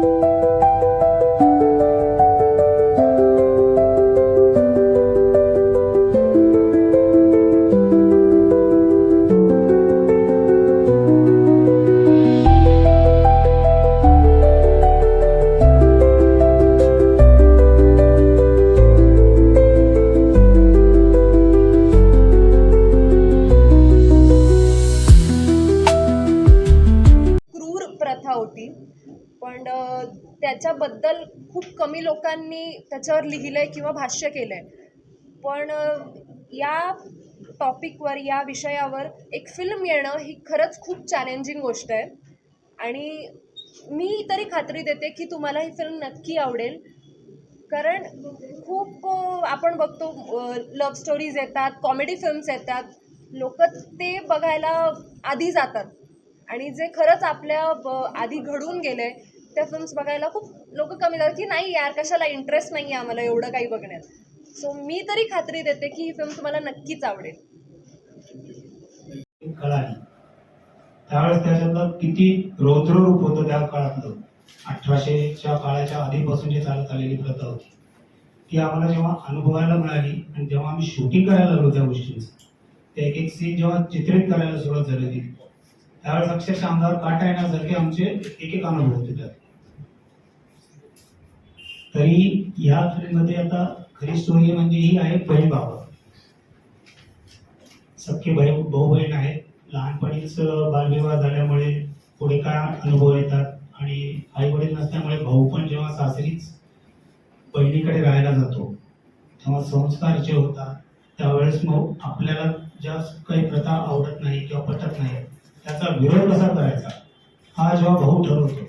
you फिल्मबद्दल खूप कमी लोकांनी त्याच्यावर लिहिलंय किंवा भाष्य केलंय. पण या टॉपिकवर या विषयावर एक फिल्म येणं ही खरंच खूप चॅलेंजिंग गोष्ट आहे. आणि मी तरी खात्री देते की तुम्हाला ही फिल्म नक्की आवडेल. कारण खूप आपण बघतो लव्ह स्टोरीज येतात कॉमेडी फिल्म्स येतात. लोक ते बघायला आधी जातात. आणि जे खरंच आपल्या ब- आधी घडून गेले त्या फिल्म्स बघायला खूप लोक कमी जातात की नाही यार कशाला इंटरेस्ट नाही आहे आम्हाला एवढं काही बघण्यात. सो मी तरी खात्री देते की ही फिल्म तुम्हाला नक्कीच आवडेल. कळाली. त्यावेळेस त्याच्यातलं किती रौद्ररूप होतं त्या काळातलं. अठराशेच्या काळाच्या आधीपासून जी चालत आलेली प्रथा होती. ती आम्हाला जेव्हा अनुभवायला मिळाली आणि जेव्हा आम्ही शूटिंग करायला लागलो त्या गोष्टींचं ते एक एक सीन जेव्हा चित्रित करायला सुरुवात झाली होती त्यावेळेस अक्षरशः अंगावर काटा येण्यासारखे आमचे एक एक अनुभव होते त्यात. तरी या फिल्ममध्ये आता खरी स्टोरी म्हणजे ही आहे बहीण भाव सख्खे भाऊ भाऊ बहीण आहेत. लहानपणीच बालविवाह झाल्यामुळे पुढे काय अनुभव येतात आणि आई वडील नसल्यामुळे भाऊ पण जेव्हा सासरीच बहिणीकडे राहायला जातो तेव्हा संस्कार जे होतात त्यावेळेस मग आपल्याला ज्या काही प्रथा आवडत नाही किंवा पटत नाही. त्याचा विरोध कसा करायचा? हा जेव्हा भाऊ ठरवतो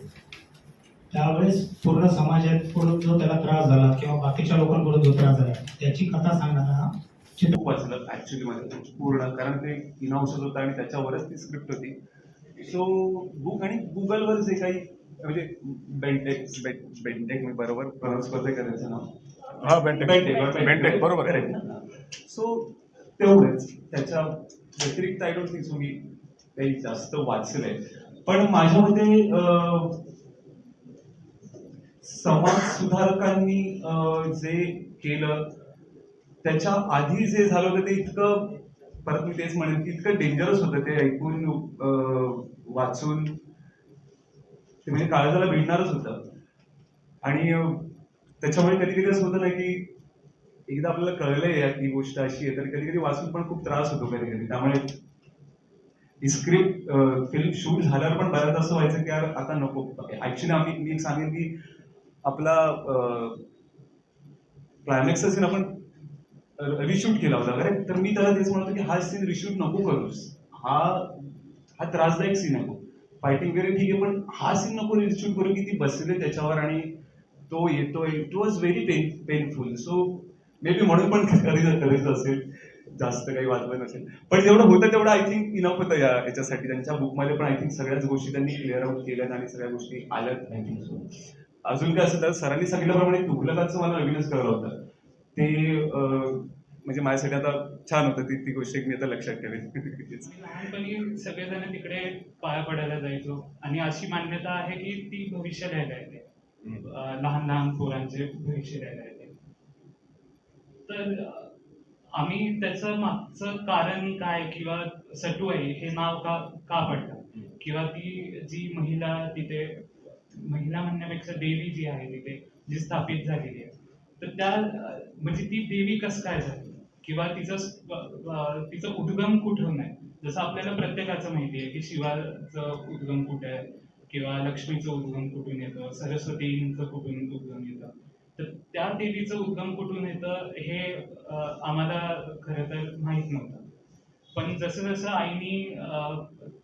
त्यावेळेस पूर्ण समाजाकडून जो त्याला त्रास झाला किंवा बाकीच्या लोकांकडून जो त्रास झाला त्याची कथा सांगणारा हा खूप वाचलं ऍक्च्युली मध्ये पूर्ण कारण ते इनॉक्सच होतं आणि त्याच्यावरच ती स्क्रिप्ट होती. सो बुक आणि गुगलवर जे काही म्हणजे बेंटेक बेंटेक मी बरोबर प्रॉन्स करते करायचं नाव? हा बेंटेक बेंटेक बरोबर. आहे सो तेवढंच. त्याच्या व्यतिरिक्त आय डोंट थिंक सो मी काही जास्त वाचलंय. पण माझ्या मते अं, समाज सुधारकांनी जे केलं त्याच्या आधी जे झालं होतं ते इतकं परत मी तेच म्हणेन की इतकं डेंजरस होतं ते ऐकून वाचून. ते म्हणजे काळजाला भिडणारच होतं. आणि त्याच्यामुळे कधी कधी असं होतं ना की एकदा आपल्याला कळलंय ही गोष्ट अशी आहे तर कधी कधी वाचून पण खूप त्रास होतो कधी कधी त्यामुळे ही स्क्रिप्ट फिल्म शूट झाल्यावर पण बऱ्याच असं व्हायचं की यार आता नको. ऍक्च्युली आम्ही मी एक सांगेन की आपला क्लायमॅक्सचा सीन आपण रिशूट केला होता अरे तर मी त्याला तेच म्हणतो की हा सीन रिशूट नको करूस. हा हा त्रासदायक सीन नको. फायटिंग वगैरे ठीक आहे पण हा सीन नको रिशूट करू की ती बसले त्याच्यावर आणि तो येतोय. It was very pain painful so maybe म्हणून पण करीत करायचं असेल. जास्त काही वाजवत नसेल. पण जेवढं होतं तेवढं आय थिंक इनफ होतं या याच्यासाठी. त्यांच्या बुकमध्ये पण आय थिंक सगळ्याच गोष्टी त्यांनी क्लिअर आउट केल्यात आणि सगळ्या गोष्टी आल्यात. आय थिंक सो अजून काय तर सरांनी सांगितल्याप्रमाणे तुघलकाचं मला नवीनच कळलं होतं. ते म्हणजे माझ्यासाठी आता छान होतं ती ती गोष्ट एक मी आता लक्षात ठेवेन. लहानपणी सगळेजण तिकडे पाया पडायला जायचो. आणि अशी मान्यता आहे की ती भविष्य लिहायला येते. लहान लहान पोरांचे भविष्य लिहायला येते. तर आम्ही त्याचं मागचं कारण काय किंवा सटुआई हे नाव का का पडलं किंवा ती जी महिला तिथे महिला म्हणण्यापेक्षा देवी जी आहे तिथे जी स्थापित झालेली आहे. तर त्या म्हणजे ती देवी कसं काय झाली? किंवा तिचं तिचं उद्गम कुठून आहे जसं आपल्याला प्रत्येकाचं माहिती आहे की शिवाचं उद्गम कुठे आहे? किंवा लक्ष्मीचं उद्गम कुठून येतं? सरस्वतींचं कुठून उद्गम येतं? तर त्या देवीचं उद्गम कुठून येतं हे आम्हाला खरं तर माहीत नव्हतं. पण जसं जसं आईनी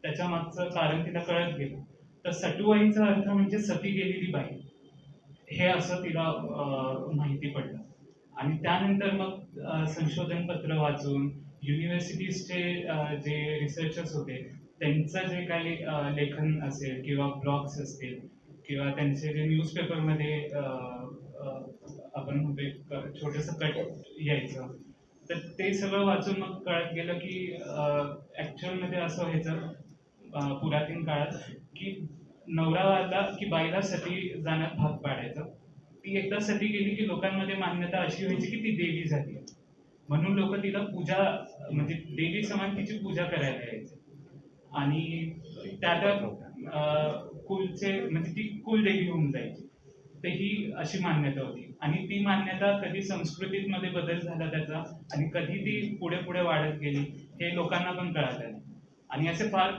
त्याच्या मागचं कारण तिला कळत गेलं तर सटुआईचा अर्थ म्हणजे सती गेलेली बाई. हे असं तिला माहिती पडलं. आणि त्यानंतर मग संशोधन पत्र वाचून युनिव्हर्सिटीजचे जे रिसर्चर्स होते त्यांचं जे काही लेखन असेल किंवा ब्लॉग्स असतील किंवा त्यांचे जे न्यूजपेपरमध्ये आपण म्हणतो एक छोटंसं कट यायचं. तर ते सगळं वाचून मग कळत गेलं की ॲक्च्युअलमध्ये असं व्हायचं पुरातन काळात की नवराला की बाईला सती जाण्यात भाग पाडायचं. ती एकदा सती गेली की लोकांमध्ये मान्यता अशी व्हायची की ती देवी झाली. म्हणून लोक तिला पूजा म्हणजे देवी समान तिची पूजा करायला यायचे. आणि त्या त्या कुलचे म्हणजे ती कुलदेवी होऊन जायची. तर ही अशी मान्यता होती. आणि ती मान्यता कधी संस्कृतीत मध्ये बदल झाला त्याचा आणि कधी ती पुढे पुढे वाढत गेली हे लोकांना पण कळत आणि असे फार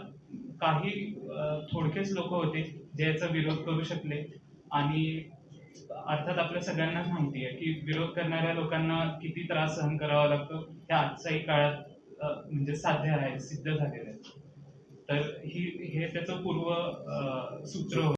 काही थोडकेच लोक होते जे याचा विरोध करू शकले. आणि अर्थात आपल्या सगळ्यांनाच माहिती आहे की विरोध करणाऱ्या लोकांना किती त्रास सहन करावा लागतो हे आजच्याही काळात म्हणजे साध्य आहे सिद्ध झालेलं आहे. तर ही हे त्याचं पूर्व सूत्र